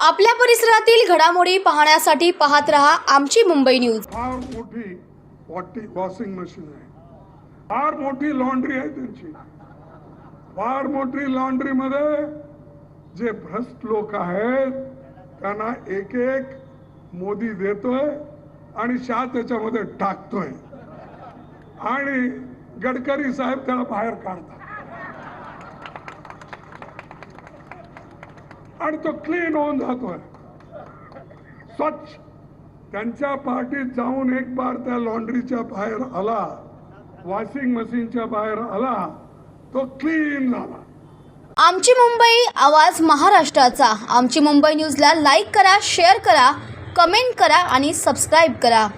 आपल्या परिसरातील घडामोडी पाहण्यासाठी पाहत रहा आमची मुंबई न्यूज. फार मोठी वॉटी वॉशिंग मशीन आहे. फार मोठी लॉन्ड्री आहे त्यांची. फार मोठी लॉन्ड्री मध्ये जे भ्रष्ट लोक आहेत त्यांना एक एक मोदी देतोय आणि शाह त्याच्यामध्ये टाकतोय. आणि गडकरी साहेब त्याला बाहेर काढतात. आणि तो क्लीन होऊन जातोय. स्वच्छ. त्यांच्या पार्टीत जाऊन एक बार त्या लॉन्ड्रीच्या बाहेर आला. वॉशिंग मशीनच्या बाहेर आला. तो क्लीन झाला. आमची मुंबई आवाज महाराष्ट्राचा. आमची मुंबई न्यूजला लाईक करा शेअर करा कमेंट करा आणि सबस्क्राईब करा.